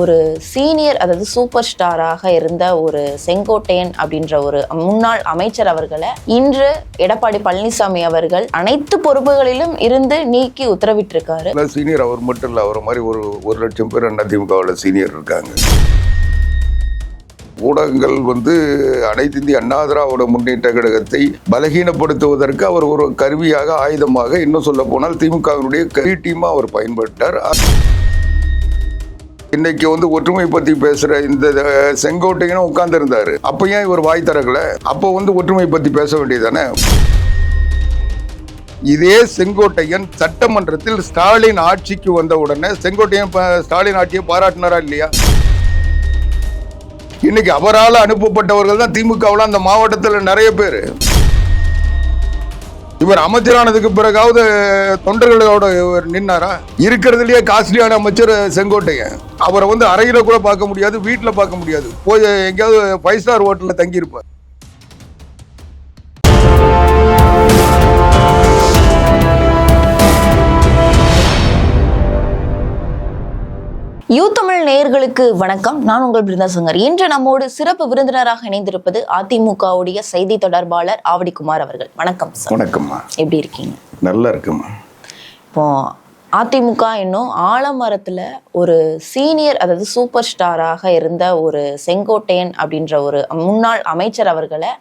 ஒரு சீனியர் அதாவது சூப்பர் ஸ்டாராக இருந்த ஒரு செங்கோட்டையன் அப்படின்ற ஒரு முன்னாள் அமைச்சர் அவர்களை இன்று எடப்பாடி பழனிசாமி அவர்கள் அனைத்து பொறுப்புகளிலும் இருந்து நீக்கி உத்தரவிட்டிருக்காரு. சீனியர் அவர் மட்டும் இல்லை அவர் மாதிரி ஒரு ஒரு லட்சம் பேர் அதிமுகவில் சீனியர் இருக்காங்க. ஊடகங்கள் வந்து அனைத்து இந்திய அண்ணா திராவிட முன்னேற்ற கழகத்தை பலகீனப்படுத்துவதற்கு அவர் ஒரு கருவியாக ஆயுதமாக இன்னும் சொல்ல போனால் திமுகவினுடைய கரி டீமாக அவர் பயன்பட்டார். இன்னைக்கு வந்து ஒற்றுமை பத்தி பேசுற இந்த செங்கோட்டையனும் உட்கார்ந்து இருந்தாரு அப்ப ஏன் இவர் வாய் திறக்கல? அப்போ வந்து ஒற்றுமை பத்தி பேச வேண்டியதானே இதே செங்கோட்டையன் சட்டமன்றத்தில் ஸ்டாலின் ஆட்சிக்கு வந்த உடனே செங்கோட்டையன் ஸ்டாலின் ஆட்சியை பாராட்டினாரா இல்லையா? இன்னைக்கு அவரால் அனுப்பப்பட்டவர்கள் தான் திமுகவில் அந்த மாவட்டத்தில் நிறைய பேர். இவர் அமைச்சரானதுக்கு பிறகாவது தொண்டர்களோட இவர் நின்னாரா? இருக்கிறதுலயே காஸ்ட்லியான அமைச்சர் செங்கோட்டையன். அவரை வந்து அறையில கூட பார்க்க முடியாது வீட்டில் பார்க்க முடியாது. போய் எங்கேயாவது ஃபைவ் ஸ்டார் ஹோட்டலில் தங்கியிருப்பார். யூ தமிழ் நேயர்களுக்கு வணக்கம். நான் உங்கள் பிருந்தா சங்கர். இன்று நம்மோடு சிறப்பு விருந்தினராக இணைந்திருப்பது அதிமுகவுடைய செய்தி தொடர்பாளர் ஆவடிக்குமார் அவர்கள். வணக்கம் சார் வணக்கம்மா. எப்படி இருக்கீங்க? நல்லா இருக்குமா இப்போ அதிமுக இன்னும் ஆலமரத்துல ஒரு சீனியர் அதாவது சூப்பர் ஸ்டாராக இருந்த ஒரு செங்கோட்டையன் அப்படின்ற ஒரு முன்னாள் அமைச்சர் அவர்களை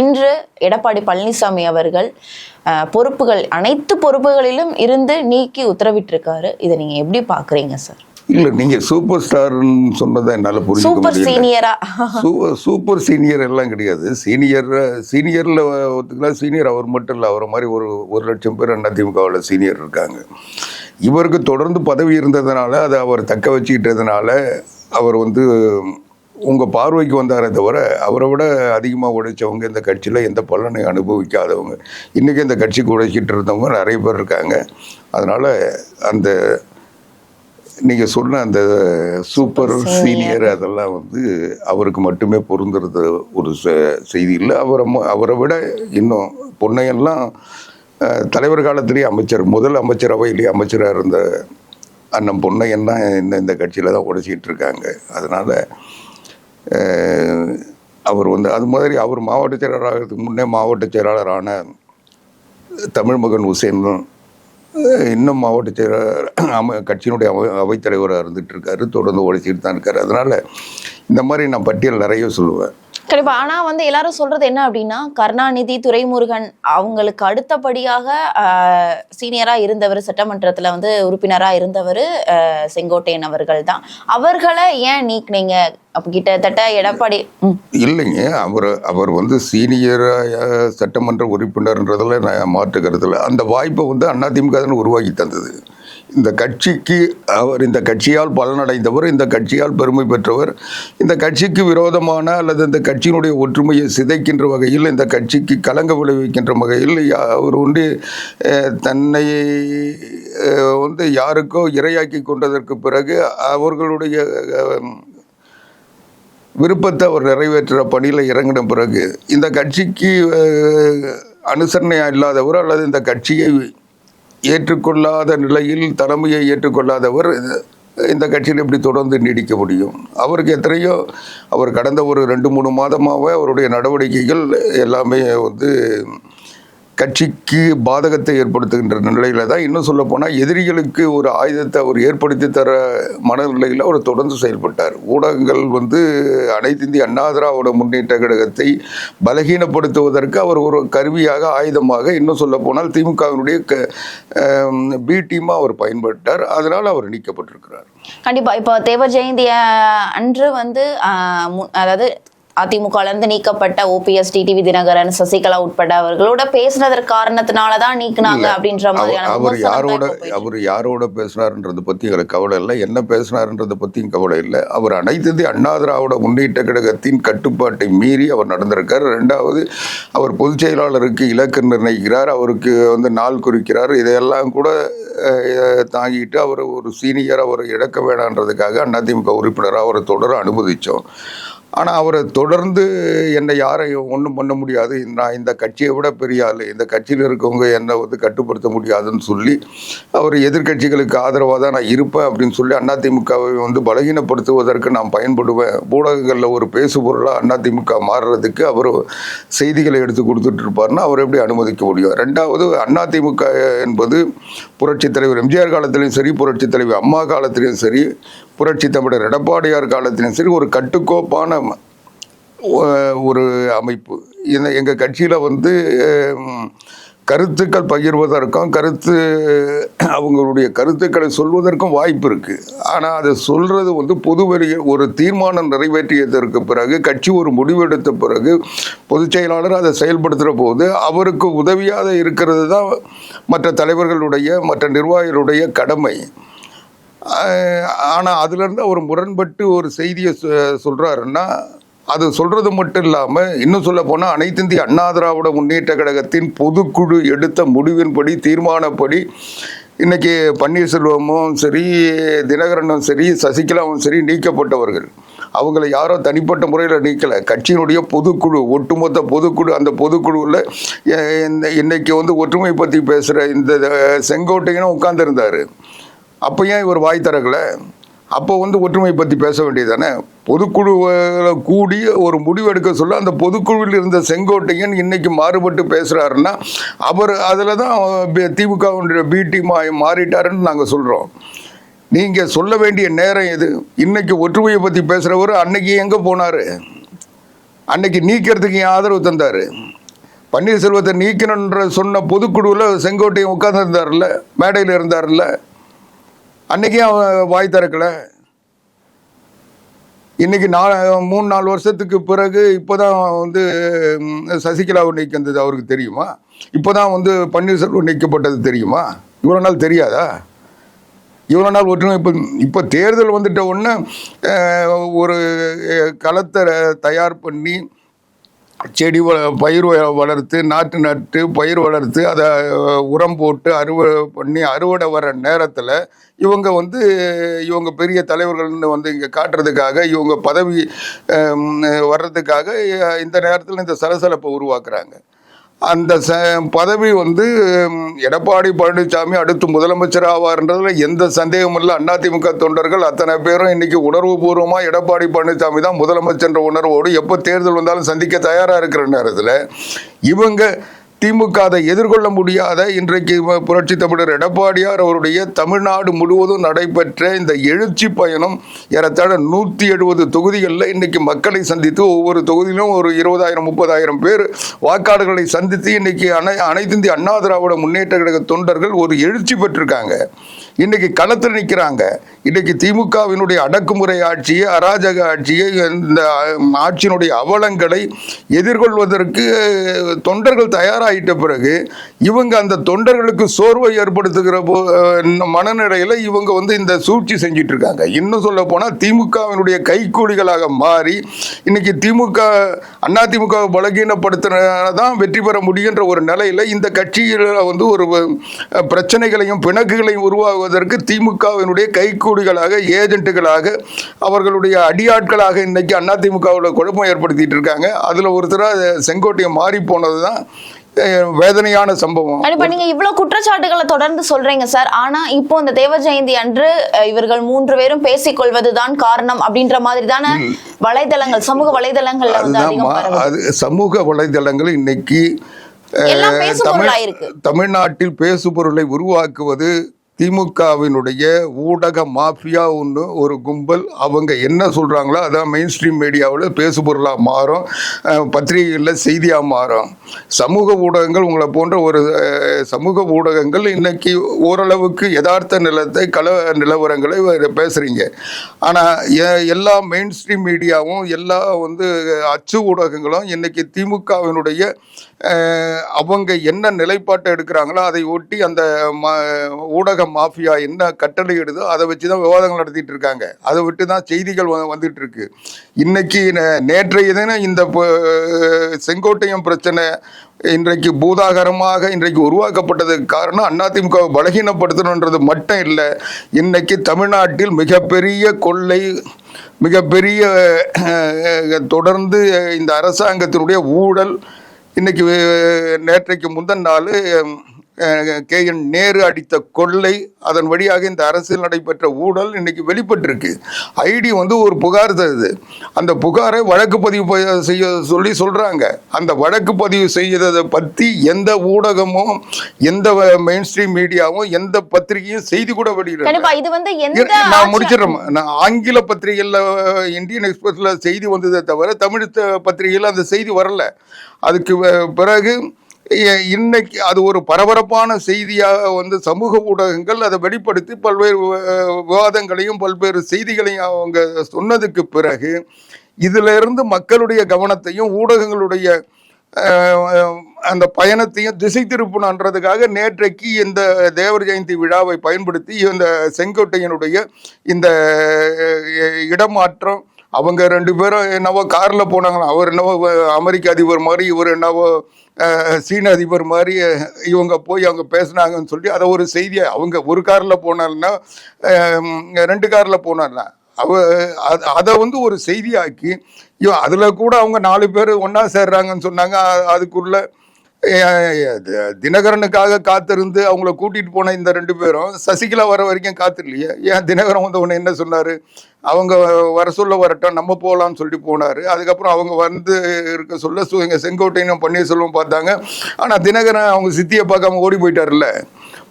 இன்று எடப்பாடி பழனிசாமி அவர்கள் பொறுப்புகள் அனைத்து பொறுப்புகளிலும் இருந்து நீக்கி உத்தரவிட்டிருக்காரு. இதை நீங்க எப்படி பாக்குறீங்க சார் இல்ல நீங்க சூப்பர் ஸ்டார்னு சொன்னதை என்னால புரிஞ்சுக்க சூப்பர் சீனியரா. சூப்பர் சீனியர் எல்லாம் கிடையாது. சீனியர் சீனியர்ல ஒத்துக்கலாம் சீனியர் அவர் மட்டும் இல்லை அவரை மாதிரி ஒரு ஒரு லட்சம் பேர் அதிமுகவில் சீனியர் இருக்காங்க. இவருக்கு தொடர்ந்து பதவி இருந்ததுனால அதை அவர் தக்க வச்சுக்கிட்டதுனால அவர் வந்து உங்கள் பார்வைக்கு வந்தாரே தவிர அவரை விட அதிகமாக உழைச்சவங்க இந்த கட்சியில் எந்த பலனை அனுபவிக்காதவங்க. இன்றைக்கி இந்த கட்சிக்கு உழைச்சிட்டு இருந்தவங்க நிறைய பேர் இருக்காங்க. அதனால் அந்த நீங்கள் சொன்ன அந்த சூப்பர் சீனியர் அதெல்லாம் வந்து அவருக்கு மட்டுமே பொருந்துறது ஒரு செ- செய்தி இல்லை. அவரை அவரை விட இன்னும் பொன்னையெல்லாம் தலைவர் காலத்திலேயே அமைச்சர் முதல் அமைச்சரவையிலேயே அமைச்சராக இருந்த அண்ணன் பொன்னையன் தான் இந்த இந்த கட்சியில் தான் உடைச்சிட்டு இருக்காங்க. அதனால் அவர் வந்து அது மாதிரி அவர் மாவட்ட செயலாளராகிறதுக்கு முன்னே மாவட்ட செயலாளரான தமிழ் மகன் அஹ், இன்னும் மாவட்ட செயலாளர் அம கட்சியினுடைய அவை அவைத்தலைவராக இருந்துட்டு இருக்காரு தொடர்ந்து ஓடிச்சிட்டு தான் இருக்கார். அதனால் இந்த மாதிரி நான் பட்டியல் நிறைய சொல்லுவேன். கண்டிப்பா. ஆனா வந்து எல்லாரும் சொல்றது என்ன அப்படின்னா கருணாநிதி துரைமுருகன் அவங்களுக்கு அடுத்தபடியாக சீனியரா இருந்தவர் சட்டமன்றத்துல வந்து உறுப்பினரா இருந்தவர் செங்கோட்டையன் அவர்கள் தான். அவர்களை ஏன் நீக்கினீங்க? கிட்டத்தட்ட எடப்பாடி இல்லைங்க. அவர் அவர் வந்து சீனியர் சட்டமன்ற உறுப்பினர்ன்றதில் நான் மாற்றுக்கிறதுல அந்த வாய்ப்பை வந்து அதிமுக உருவாக்கி தந்தது. இந்த கட்சிக்கு அவர் இந்த கட்சியால் பலனடைந்தவர் இந்த கட்சியால் பெருமை பெற்றவர் இந்த கட்சிக்கு விரோதமான அல்லது இந்த கட்சியினுடைய ஒற்றுமையை சிதைக்கின்ற வகையில் இந்த கட்சிக்கு கலங்க விளைவிக்கின்ற வகையில் யா- அவர் வந்து தன்னை வந்து யாருக்கோ இரையாக்கி கொண்டதற்கு பிறகு அவர்களுடைய விருப்பத்தை அவர் நிறைவேற்றுற பணியில் இறங்கின பிறகு இந்த கட்சிக்கு அனுசரணையாக அனுசரணையா இல்லாதவர் அல்லது இந்த கட்சியை ஏற்றுக்கொள்ளாத நிலையில் தலைமையை ஏற்றுக்கொள்ளாதவர் இந்த கட்சியில் எப்படி தொடர்ந்து நீடிக்க முடியும். அவருக்கு எத்தனையோ அவர் கடந்த ஒரு ரெண்டு மூணு மாதமாகவே அவருடைய நடவடிக்கைகள் எல்லாமே வந்து கட்சிக்கு பாதகத்தை ஏற்படுத்துகின்ற நிலையில் தான் இன்னும் சொல்ல போனால் எதிரிகளுக்கு ஒரு ஆயுதத்தை அவர் ஏற்படுத்தி தர மனநிலையில் அவர் தொடர்ந்து செயல்பட்டார். ஊடகங்கள் வந்து அனைத்து இந்திய அண்ணா முன்னேற்ற கழகத்தை பலகீனப்படுத்துவதற்கு அவர் ஒரு கருவியாக ஆயுதமாக இன்னும் சொல்ல போனால் திமுகவினுடைய க பி டீமாக அவர் பயன்பட்டார். அதனால் அவர் நீக்கப்பட்டிருக்கிறார். கண்டிப்பா. இப்போ தேவர் ஜெயந்தி அன்று வந்து மு- அதாவது அதிமுகல இருந்து நீக்கப்பட்ட ஓபிஎஸ் டிடிவி தினகரன் சசிகலா உட்பட அவர்களோட பேசுனதற்கு காரணத்தினால தான் நீக்குனாங்க அப்படின்ற மாதிரியான அவர் யாரோட அவர் யாரோட பேசினாருன்றதை பற்றி எங்களுக்கு கவலை இல்லை. என்ன பேசினாருன்றதை பற்றியும் கவலை இல்லை. அவர் அனைத்து இந்திய அண்ணா திராவிட முன்னேற்ற கழகத்தின் கட்டுப்பாட்டை மீறி அவர் நடந்திருக்கார். ரெண்டாவது அவர் பொதுச் செயலாளருக்கு இலக்கு நிர்ணயிக்கிறார். அவருக்கு வந்து நாள் குறிக்கிறார். இதையெல்லாம் கூட தாங்கிட்டு அவர் ஒரு சீனியர் அவரை இழக்க வேணான்றதுக்காக அதிமுக உறுப்பினராக அவரை தொடர அனுமதித்தோம் ஆனால் அவரை தொடர்ந்து என்னை யாரையும் ஒன்றும் பண்ண முடியாது. நான் இந்த கட்சியை விட பெரிய ஆள். இந்த கட்சியில் இருக்கவங்க என்னை வந்து கட்டுப்படுத்த முடியாதுன்னு சொல்லி அவர் எதிர்க்கட்சிகளுக்கு ஆதரவாக தான் நான் இருப்பேன் அப்படின்னு சொல்லி அதிமுகவை வந்து பலகீனப்படுத்துவதற்கு நான் பயன்படுவேன். ஊடகங்களில் ஒரு பேசு பொருளாக அதிமுக மாறுறதுக்கு அவர் செய்திகளை எடுத்து கொடுத்துட்டு இருப்பார்னா அவர் எப்படி அனுமதிக்க முடியும்? ரெண்டாவது அதிமுக என்பது புரட்சித் தலைவர் எம்ஜிஆர் காலத்திலையும் சரி புரட்சித் தலைவர் அம்மா காலத்திலையும் சரி புரட்சி தமிழர் எடப்பாடியார் காலத்திலும் சரி ஒரு கட்டுக்கோப்பான ஒரு அமைப்பு. இந்த எங்கள் கட்சியில் வந்து கருத்துக்கள் பகிர்வதற்கும் கருத்து அவங்களுடைய கருத்துக்களை சொல்வதற்கும் வாய்ப்பு இருக்குது ஆனால் அதை சொல்கிறது வந்து பொதுவெளியில் ஒரு தீர்மானம் நிறைவேற்றியதற்கு பிறகு கட்சி ஒரு முடிவெடுத்த பிறகு பொதுச் செயலாளர் அதை செயல்படுத்துகிற போது அவருக்கு உதவியாக இருக்கிறது தான் மற்ற தலைவர்களுடைய மற்ற நிர்வாகிகளுடைய கடமை. ஆனால் அதுலேருந்து அவர் முரண்பட்டு ஒரு செய்தியை சொ- அது சொல்கிறது மட்டும் இல்லாமல் இன்னும் சொல்ல போனால் அனைத்து இந்திய அண்ணா திராவிட முன்னேற்ற கழகத்தின் பொதுக்குழு எடுத்த முடிவின்படி தீர்மானப்படி இன்னைக்கு பன்னீர்செல்வமும் சரி தினகரனும் சரி சசிகலாவும் சரி நீக்கப்பட்டவர்கள். அவங்கள யாரோ தனிப்பட்ட முறையில் நீக்கலை. கட்சியினுடைய பொதுக்குழு ஒட்டுமொத்த பொதுக்குழு அந்த பொதுக்குழுவில் இந்த இன்னைக்கு வந்து ஒற்றுமை பற்றி பேசுகிற இந்த அஹ், செங்கோட்டையனும் அப்போ ஏன் இவர் வாய் திறக்கலை? அப்போ வந்து ஒற்றுமை பற்றி பேச வேண்டியதானே பொதுக்குழுவில் கூடி ஒரு முடிவெடுக்க சொல்ல அந்த பொதுக்குழுவில் இருந்த செங்கோட்டையன் இன்னைக்கு மாறுபட்டு பேசுகிறாருன்னா அவர் அதில் தான் திமுகவுடைய பிடி மா மாறிட்டாருன்னு நாங்கள் சொல்கிறோம் நீங்கள் சொல்ல வேண்டிய நேரம் எது? இன்னைக்கு ஒற்றுமையை பற்றி பேசுகிறவர் அன்னைக்கு எங்கே போனார்? அன்னைக்கு நீக்கிறதுக்கு ஏன் ஆதரவு தந்தார்? பன்னீர்செல்வத்தை நீக்கணுன்ற சொன்ன பொதுக்குழுவில் செங்கோட்டையன் உட்கார்ந்துருந்தார்ல மேடையில் இருந்தார்ல அன்னைக்கே அவன் வாய் திறக்கல. இன்னைக்கு நா மூணு நாலு வருஷத்துக்கு பிறகு இப்போதான் வந்து சசிகலா நீக்கந்தது அவருக்கு தெரியுமா? இப்போதான் வந்து பன்னீர்செல்வம் நீக்கப்பட்டது தெரியுமா? இவ்வளோ நாள் தெரியாதா? இவ்வளோ நாள் ஒற்றுமை இப்போ இப்போ தேர்தல் வந்துட்ட உடனே ஒரு களத்தை தயார் பண்ணி செடி வள பயிர் வ- வளர்த்து நாற்று நட்டு பயிர் வளர்த்து அதை உரம் போட்டு அறுவடை பண்ணி அறுவடை வர நேரத்தில் இவங்க வந்து இவங்க பெரிய தலைவர்கள்னு வந்து இங்கே காட்டுறதுக்காக இவங்க பதவி வர்றதுக்காக இந்த நேரத்தில் இந்த சலசலப்பை உருவாக்குறாங்க. அந்த ச பதவி வந்து எடப்பாடி பழனிசாமி அடுத்து முதலமைச்சர் ஆவார்ன்றதுல எந்த சந்தேகமும் இல்லை. அதிமுக தொண்டர்கள் அத்தனை பேரும் இன்னைக்கு உணர்வுபூர்வமாக எடப்பாடி பழனிசாமி தான் முதலமைச்சர் உணர்வோடு எப்போ தேர்தல் வந்தாலும் சந்திக்க தயாராக இருக்கிற நேரத்தில் இவங்க திமுக அதை எதிர்கொள்ள முடியாத இன்றைக்கு புரட்சி தமிழர் எடப்பாடியார் அவருடைய தமிழ்நாடு முழுவதும் நடைபெற்ற இந்த எழுச்சி பயணம் ஏறத்தாழ நூற்றி எழுபது தொகுதிகளில் இன்றைக்கி மக்களை சந்தித்து ஒவ்வொரு தொகுதியிலும் ஒரு இருபதாயிரம் முப்பதாயிரம் பேர் வாக்காளர்களை சந்தித்து இன்னைக்கு அனை அனைத்து இந்திய அண்ணா திராவிட முன்னேற்ற கழக தொண்டர்கள் ஒரு எழுச்சி பெற்றிருக்காங்க. இன்னைக்கு களத்தில் நிற்கிறாங்க இன்னைக்கு திமுகவினுடைய அடக்குமுறை ஆட்சியை அராஜக ஆட்சியை இந்த ஆட்சியினுடைய அவலங்களை எதிர்கொள்வதற்கு தொண்டர்கள் தயாராகிட்ட பிறகு இவங்க அந்த தொண்டர்களுக்கு சோர்வை ஏற்படுத்துகிற போ மனநிலையில் இவங்க வந்து இந்த சூழ்ச்சி செஞ்சிட்டு இருக்காங்க இன்னும் சொல்ல போனால் திமுகவினுடைய கைக்கூலிகளாக மாறி இன்னைக்கு திமுக அண்ணா திமுக பலகீனப்படுத்தினதான் வெற்றி பெற முடியுன்ற ஒரு நிலையில் இந்த கட்சியில் வந்து ஒரு பிரச்சனைகளையும் பிணக்குகளையும் உருவாகுவதற்கு திமுகவினுடைய கைக்கூலிகளாக ஏஜென்ட்டுகளாக அவர்களுடைய அடியாட்களாக இன்னைக்கு அதிமுகவில் குழப்பம் ஏற்படுத்திட்டு இருக்காங்க. அதில் ஒருத்தராக செங்கோட்டையை மாறி போனது தான் வேதனையான சம்பவம். இப்ப நீங்க இவ்வளவு குற்றச்சாட்டுகளை தொடர்ந்து சொல்றீங்க சார். ஆனா இப்போ இந்த தேவ ஜெயந்தி அன்று இவர்கள் மூன்று பேரும் பேசிக்கொள்வதுதான் காரணம் அப்படின்ற மாதிரி தானே வலைதளங்கள் சமூக வலைதளங்கள்ல வந்து அது சமூக வலைதளங்கள் இன்னைக்கு. தமிழ்நாட்டில் பேசுபொருளை உருவாக்குவது திமுகவினுடைய ஊடக மாஃபியா ஒன்று ஒரு கும்பல் அவங்க என்ன சொல்கிறாங்களோ அதான் மெயின் ஸ்ட்ரீம் மீடியாவில் பேசுபொருளாக மாறும் பத்திரிகைகளில் செய்தியாக மாறும். சமூக ஊடகங்கள் உங்களை போன்ற ஒரு சமூக ஊடகங்கள் இன்னைக்கு ஓரளவுக்கு யதார்த்த நிலத்தை கல நிலவரங்களை பேசுகிறீங்க ஆனால் எல்லா மெயின் ஸ்ட்ரீம் மீடியாவும் எல்லா வந்து அச்சு ஊடகங்களும் இன்னைக்கு திமுகவினுடைய அவங்க என்ன நிலைப்பாட்டை எடுக்கிறாங்களோ அதை ஒட்டி அந்த ஊடக மாஃபியா என்ன கட்டளையிடுதோ அதை வச்சு தான் விவாதங்கள் நடத்திட்டு இருக்காங்க. அதை விட்டு தான் செய்திகள் வ- வந்துட்டு இருக்கு இன்னைக்கு நே- நேற்றைய தினம் இந்த செங்கோட்டையம் பிரச்சனை இன்றைக்கு பூதாகரமாக இன்றைக்கு உருவாக்கப்பட்டதுக்கு காரணம் அதிமுகவை பலகீனப்படுத்தணுன்றது மட்டும் இல்லை. இன்னைக்கு தமிழ்நாட்டில் மிகப்பெரிய கொள்ளை மிகப்பெரிய தொடர்ந்து இந்த அரசாங்கத்தினுடைய ஊழல் இன்னைக்கு நேற்றைக்கு முந்தன் நாள் கே என் நேரு அடித்த கொள்ளை அதன் வழியாக இந்த அரசியல் நடைபெற்ற ஊழல் இன்னைக்கு வெளிப்பட்டிருக்கு. ஐடி வந்து ஒரு புகார் தருது. அந்த புகாரை வழக்கு பதிவு செய்ய சொல்லி சொல்றாங்க. அந்த வழக்கு பதிவு செய்ததை பற்றி எந்த ஊடகமும் எந்த மெயின் ஸ்ட்ரீம் மீடியாவும் எந்த பத்திரிகையும் செய்தி கூட வெளியிடல. நான் முடிச்சிடுறேன். நான் ஆங்கில பத்திரிகையில் இந்தியன் எக்ஸ்பிரஸ்ல செய்தி வந்ததே தவிர தமிழ் பத்திரிகையில் அந்த செய்தி வரல. அதுக்கு பிறகு இன்னைக்கு அது ஒரு பரபரப்பான செய்தியாக வந்து சமூக ஊடகங்கள் அதை வெளிப்படுத்தி பல்வேறு விவாதங்களையும் பல்வேறு செய்திகளையும் அவங்க சொன்னதுக்கு பிறகு இதிலிருந்து மக்களுடைய கவனத்தையும் ஊடகங்களுடைய அந்த பயணத்தையும் திசை திருப்பணுன்றதுக்காக நேற்றைக்கு இந்த தேவர் ஜெயந்தி விழாவை பயன்படுத்தி இந்த செங்கோட்டையனுடைய இந்த இடமாற்றம் அவங்க ரெண்டு பேரும் என்னவோ காரில் போனாங்களாம். அவர் என்னவோ அமெரிக்க அதிபர் மாதிரி இவர் என்னவோ சீன அதிபர் மாதிரி இவங்க போய் அவங்க பேசுனாங்கன்னு சொல்லி அதை ஒரு செய்தியை அவங்க ஒரு காரில் போனாங்கன்னா ரெண்டு காரில் போனாங்கன்னா அவ அதை வந்து ஒரு செய்தியாக்கி ஐயோ அதில் கூட அவங்க நாலு பேர் ஒன்றா சேர்றாங்கன்னு சொன்னாங்க அதுக்குள்ளே அதுக்குள்ள தினகரனுக்காக காத்திருந்து அவங்கள கூட்டிட்டு போன இந்த ரெண்டு பேரும் சசிகலா வர வரைக்கும் காத்திரலையே. ஏன் தினகரன் வந்து உன்னை என்ன சொன்னார்? அவங்க வர சொல்ல வரட்டும் நம்ம போகலாம்னு சொல்லிட்டு போனார். அதுக்கப்புறம் அவங்க வந்து இருக்க சொல்ல எங்கள் செங்கோட்டையினும் பன்னீர்செல்வம் பார்த்தாங்க. ஆனால் தினகரன் அவங்க சித்தியை பார்க்காம ஓடி போயிட்டாருல்ல.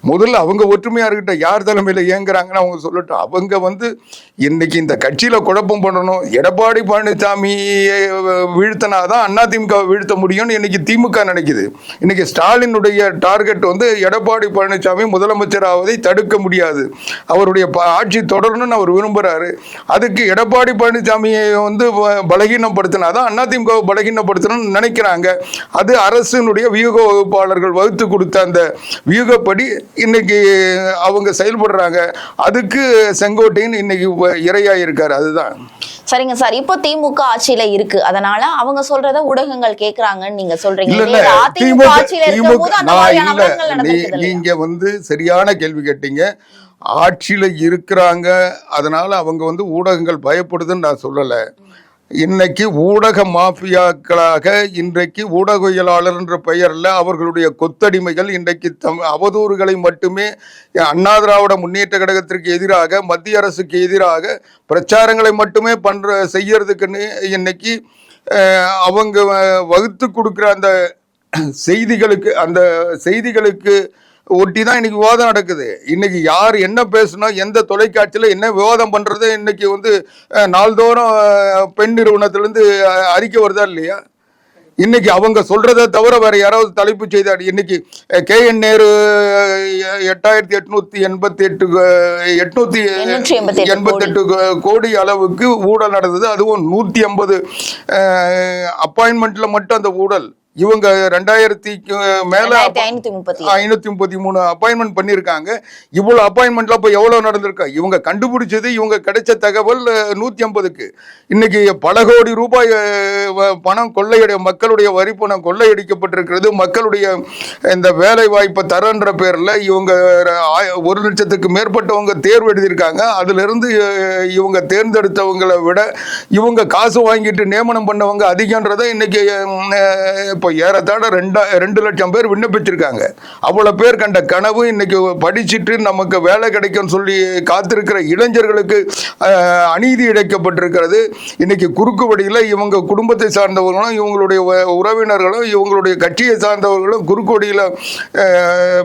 முதல்ல அவங்க ஒற்றுமையாக இருக்கட்டும் யார் தலைமையில் இயங்குறாங்கன்னு அவங்க சொல்லட்டும். அவங்க வந்து இன்னைக்கு இந்த கட்சியில் குழப்பம் பண்ணணும். எடப்பாடி பழனிசாமியை வீழ்த்தினாதான் அதிமுக வீழ்த்த முடியும்னு இன்னைக்கு திமுக நினைக்குது. இன்னைக்கு ஸ்டாலினுடைய டார்கெட் வந்து எடப்பாடி பழனிசாமி முதலமைச்சராவதை தடுக்க முடியாது. அவருடைய ஆட்சி தொடரணும்னு அவர் விரும்புகிறாரு அதுக்கு எடப்பாடி பழனிசாமியை வந்து வ- பலகீனப்படுத்தினாதான் அதிமுகவை பலகீனப்படுத்தணும்னு நினைக்கிறாங்க. அது அரசினுடைய வியூக வகுப்பாளர்கள் வகுத்து கொடுத்த அந்த வியூகப்படி இன்னைக்கு அவங்க செயல்படுறாங்க. அதுக்கு செங்கோட்டையன் இன்னைக்கு இரையா இருக்காரு. அதுதான். சரிங்க சார். இப்போ திமுக ஆட்சியில இருக்கு. அதனால அவங்க சொல்றத ஊடகங்கள் கேக்குறாங்கன்னு நீங்க சொல்றீங்க? நீங்க வந்து சரியான கேள்வி கேட்டீங்க. ஆட்சியில இருக்கிறாங்க. அதனால அவங்க வந்து ஊடகங்கள் பயப்படுதுன்னு நான் சொல்லல. இன்னைக்கு ஊடக மாஃபியாக்களாக இன்றைக்கு ஊடகவியலாளர் என்ற பெயரில் அவர்களுடைய கொத்தடிமைகள் இன்றைக்கு தம் அவதூறுகளை மட்டுமே அண்ணா திராவிட முன்னேற்ற கழகத்திற்கு எதிராக மத்திய அரசுக்கு எதிராக பிரச்சாரங்களை மட்டுமே பண்ற செய்யறதுக்குன்னு இன்னைக்கு அவங்க வ- வகுத்து கொடுக்குற அந்த செய்திகளுக்கு அந்த செய்திகளுக்கு ஒட்டி தான் இன்னைக்கு விவாதம் நடக்குது. இன்னைக்கு யார் என்ன பேசணும் எந்த தொலைக்காட்சியில் என்ன விவாதம் பண்றது இன்னைக்கு வந்து நாள்தோறும் பெண் நிறுவனத்திலேருந்து அறிக்கை வருதா இல்லையா? இன்னைக்கு அவங்க சொல்றதை தவிர வேற யாராவது தலைப்பு செய்தார் இன்னைக்கு கே என் நேரு எட்டாயிரத்தி எட்நூத்தி எண்பத்தி எட்டு எட்நூத்தி 888 எண்பத்தெட்டு கோடி அளவுக்கு ஊழல் நடந்தது. அதுவும் நூத்தி ஐம்பது அப்பாயின்மெண்ட்ல மட்டும் அந்த ஊழல். இவங்க ரெண்டாயிரத்தி மேல ஐநூத்தி முப்பத்தி மூணு அப்பாயின்மெண்ட் பண்ணியிருக்காங்க இவ்வளவு அப்பாயின்மெண்ட்ல அப்ப எவ்வளவு நடந்திருக்கா? இவங்க கண்டுபிடிச்சது இவங்க கிடைச்ச தகவல் நூத்தி ஐம்பதுக்கு. இன்னைக்கு பல கோடி ரூபாய் பணம் கொள்ளையடி மக்களுடைய வரி பணம் கொள்ளையடிக்கப்பட்டிருக்கிறது. மக்களுடைய இந்த வேலை வாய்ப்பை தரன்ற பேர்ல இவங்க ஒரு லட்சத்துக்கு மேற்பட்டவங்க தேர்வு எழுதியிருக்காங்க. அதுல இருந்து இவங்க தேர்ந்தெடுத்தவங்களை விட இவங்க காசு வாங்கிட்டு நியமனம் பண்ணவங்க அதிகன்றதை இன்னைக்கு இப்போ ஏறத்தாழ ரெண்டா ரெண்டு லட்சம் பேர் விண்ணப்பிச்சிருக்காங்க. அவ்வளோ பேர் கண்ட கனவு இன்னைக்கு படிச்சுட்டு நமக்கு வேலை கிடைக்கும் சொல்லி காத்திருக்கிற இளைஞர்களுக்கு அநீதி இழைக்கப்பட்டிருக்கிறது. இன்னைக்கு குறுக்கு வழியில் இவங்க குடும்பத்தை சார்ந்தவர்களும் இவங்களுடைய உறவினர்களும் இவங்களுடைய கட்சியை சார்ந்தவர்களும் குறுக்கு வழியில்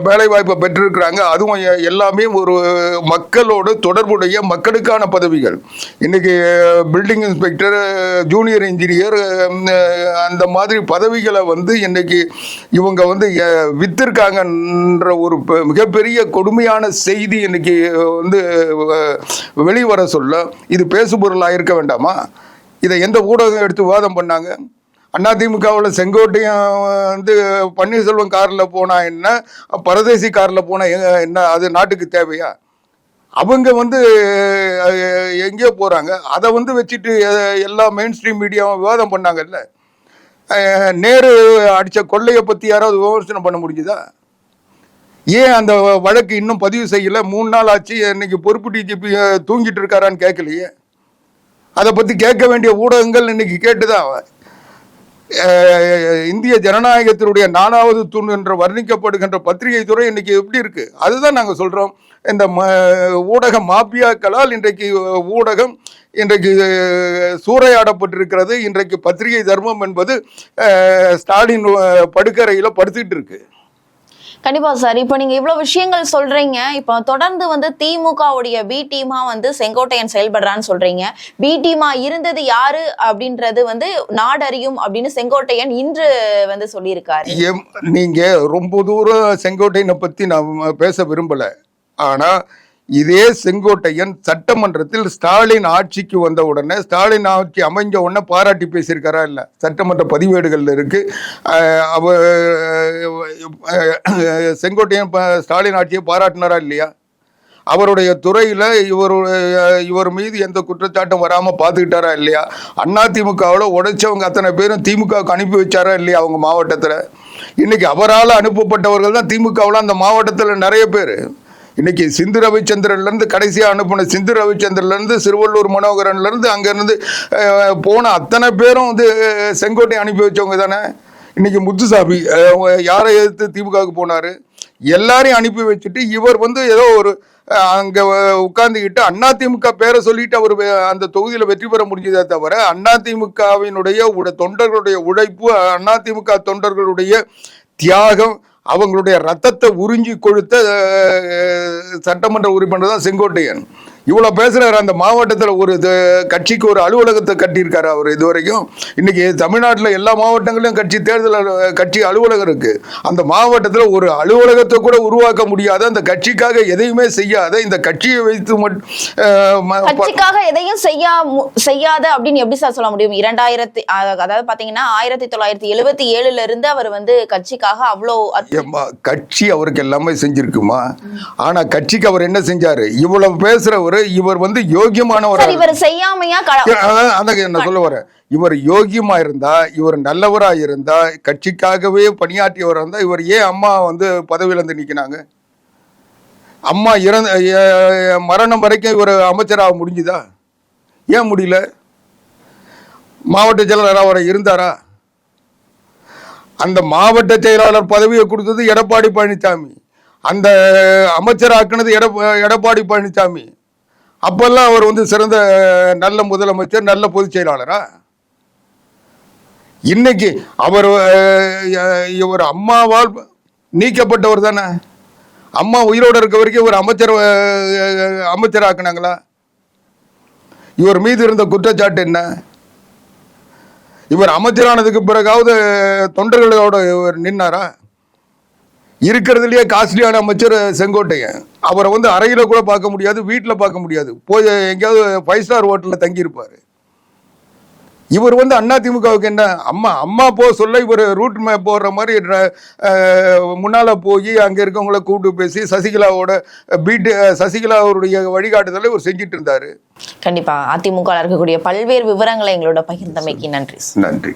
வேலைவாய்ப்பை பெற்றிருக்கிறாங்க. அதுவும் எல்லாமே ஒரு மக்களோடு தொடர்புடைய மக்களுக்கான பதவிகள். இன்னைக்கு பில்டிங் இன்ஸ்பெக்டர் ஜூனியர் இன்ஜினியர் அந்த மாதிரி பதவிகளை வந்து இன்னைக்கு இவங்க வந்து வித்திருக்காங்கன்ற ஒரு மிகப்பெரிய கொடுமையான செய்தி இன்னைக்கு வந்து வெளிவர சொல்ல இது பேசுபொருளாக இருக்க வேண்டாமா? இதை எந்த ஊடகம் எடுத்து விவாதம் பண்ணாங்க? அதிமுகவில் செங்கோட்டையும் வந்து பன்னீர்செல்வம் காரில் போனால் என்ன? பரதேசி காரில் போனால் எங்க- என்ன? அது நாட்டுக்கு தேவையா? அவங்க வந்து எங்கேயோ போகிறாங்க அதை வந்து வச்சுட்டு எல்லா மெயின் ஸ்ட்ரீம் மீடியாவும் விவாதம் பண்ணாங்கல்ல? நேரு அடித்த கொள்ளையை பற்றி யாராவது விமர்சனம் பண்ண முடிஞ்சுதா? ஏன் அந்த வழக்கு இன்னும் பதிவு செய்யல? மூணு நாள் ஆச்சு இன்னைக்கு பொறுப்பு டிஜிபி தூங்கிட்டு இருக்காரான்னு கேட்கலையே. அதை பற்றி கேட்க வேண்டிய ஊடகங்கள் இன்னைக்கு கேட்டுதான் இந்திய ஜனநாயகத்தினுடைய நாலாவது தூண் என்று வர்ணிக்கப்படுகின்ற பத்திரிகை துறை இன்னைக்கு எப்படி இருக்கு? அதுதான் நாங்கள் சொல்கிறோம் இந்த ம ஊடக மாபியாக்களால் இன்றைக்கு ஊடகம் இன்றைக்கு சூறையாடப்பட்டிருக்கிறது. இன்றைக்கு பத்திரிகை தர்மம் என்பது ஸ்டாலின் படுக்கறையில படுத்துட்டு இருக்கு. கண்டிப்பா சார். இப்போ நீங்க இவ்வளவு விஷயங்கள் சொல்றீங்க. இப்போ தொடர்ந்து வந்து திமுகவுடைய பி டீமா வந்து செங்கோட்டையன் செயல்படுறான்னு சொல்றீங்க. பி டீமா இருந்தது யாரு அப்படின்றது வந்து நாடறியும் அப்படின்னு செங்கோட்டையன் இன்று வந்து சொல்லியிருக்காரு. நீங்க ரொம்ப தூரம் செங்கோட்டையனை பத்தி நான் பேச விரும்பல. ஆனா இதே செங்கோட்டையன் சட்டமன்றத்தில் ஸ்டாலின் ஆட்சிக்கு வந்த உடனே ஸ்டாலின் ஆட்சி அமைஞ்ச உடனே பாராட்டி பேசியிருக்காரா இல்லை? சட்டமன்ற பதிவேடுகளில் இருக்கு. அவ செங்கோட்டையன் ஸ்டாலின் ஆட்சியை பாராட்டினாரா இல்லையா? அவருடைய துறையில் இவர் இவர் மீது எந்த குற்றச்சாட்டும் வராமல் பார்த்துக்கிட்டாரா இல்லையா? அண்ணா திமுகவில் உடைச்சவங்க அத்தனை பேரும் திமுகவுக்கு அனுப்பி வச்சாரா இல்லையா அவங்க மாவட்டத்தில்? இன்னைக்கு அவரால் அனுப்பப்பட்டவர்கள் தான் திமுகவில் அந்த மாவட்டத்தில் நிறைய பேர். இன்னைக்கு சிந்து ரவிச்சந்திரன்லேருந்து கடைசியாக அனுப்பின சிந்து ரவிச்சந்திரன்லேருந்து சிறுவள்ளூர் மனோகரன்லேருந்து அங்கேருந்து போன அத்தனை பேரும் வந்து செங்கோட்டை அனுப்பி வச்சவங்க தானே? இன்னைக்கு முத்துசாமி யாரை எதிர்த்து திமுகவுக்கு போனார்? எல்லாரையும் அனுப்பி வச்சுட்டு இவர் வந்து ஏதோ ஒரு அங்கே உட்காந்துக்கிட்டு அண்ணா திமுக பேரை சொல்லிட்டு அவர் அந்த தொகுதியில் வெற்றி பெற முடிஞ்சதே தவிர அண்ணா உட தொண்டர்களுடைய உழைப்பு அண்ணா திமுக தொண்டர்களுடைய தியாகம் அவங்களுடைய ரத்தத்தை உறிஞ்சி கொடுத்த சட்டமன்ற உறுப்பினர் தான் செங்கோட்டையன். இவ்வளவு பேசுறாரு. அந்த மாவட்டத்தில் ஒரு கட்சிக்கு ஒரு அலுவலகத்தை கட்டியிருக்காரு அவர் இது வரைக்கும் இன்னைக்கு தமிழ்நாட்டில் எல்லா மாவட்டங்களிலும் கட்சி தேர்தல் கட்சி அலுவலகம் இருக்கு. அந்த மாவட்டத்தில் ஒரு அலுவலகத்தை கூட உருவாக்க முடியாத அந்த கட்சிக்காக எதையுமே செய்யாத இந்த கட்சியை வைத்து கட்சிக்காக எதையும் செய்யா செய்யாத அப்படின்னு எப்படி சார் சொல்ல முடியும்? இரண்டாயிரத்தி அதாவது பாத்தீங்கன்னா ஆயிரத்தி தொள்ளாயிரத்தி எழுபத்தி ஏழுல இருந்து அவர் வந்து கட்சிக்காக அவ்வளோ கட்சி அவருக்கு எல்லாமே செஞ்சிருக்குமா? ஆனா கட்சிக்கு அவர் என்ன செஞ்சாரு? இவ்வளவு பேசுறவர் இவர் வந்து யோகியமானவர். இவர் செய்யாமையா அதான் சொல்ல வரேன். இவர் யோகியமா இருந்தா இவர் நல்லவரா இருந்தா கட்சிக்காகவே பணியாற்றியவரா இருந்தா இவர் ஏன் அம்மா வந்து பதவியில இருந்து நிக்கிறாங்க அம்மா இறந்த மரணம் வரைக்கும் இவர் அமைச்சராக முடிஞ்சுதா? ஏன் முடியல? மாவட்ட செயலாளர் அவர் இருந்தாரா? அந்த மாவட்ட செயலாளர் பதவியை கொடுத்தது எடப்பாடி பழனிசாமி. அந்த அமைச்சராக்குனது எடப்ப எடப்பாடி பழனிசாமி. அப்பெல்லாம் அவர் வந்து சிறந்த நல்ல முதலமைச்சர் நல்ல பொதுச் செயலாளரா? இன்னைக்கு அவர் இவர் அம்மாவால் நீக்கப்பட்டவர் தானே? அம்மா உயிரோடு இருக்க வரைக்கும் ஒரு அமைச்சர் அமைச்சராக்குனாங்களா? இவர் மீது இருந்த குற்றச்சாட்டு என்ன? இவர் அமைச்சரானதுக்கு பிறகாவது தொண்டர்களோட இவர் நின்னாரா? இருக்கிறதுலயே காஸ்ட்லியான அமைச்சர் செங்கோட்டையன். அவரை வந்து அறையில கூட பார்க்க முடியாது வீட்டில் பார்க்க முடியாது. போய் எங்கேயாவது ஃபைவ் ஸ்டார் ஹோட்டலில் தங்கியிருப்பாரு. இவர் வந்து அதிமுகவுக்கு என்ன அம்மா அம்மா போ சொல்ல இவர் ரூட் மேப் போடுற மாதிரி முன்னால போய் அங்க இருக்கவங்கள கூப்பிட்டு பேசி சசிகலாவோட பீட்டு சசிகலா அவருடைய வழிகாட்டுதலை இவர் செஞ்சிட்டு இருந்தாரு. கண்டிப்பா அதிமுக இருக்கக்கூடிய பல்வேறு விவரங்களை எங்களோட பகிர்ந்தமைக்கு நன்றி. நன்றி.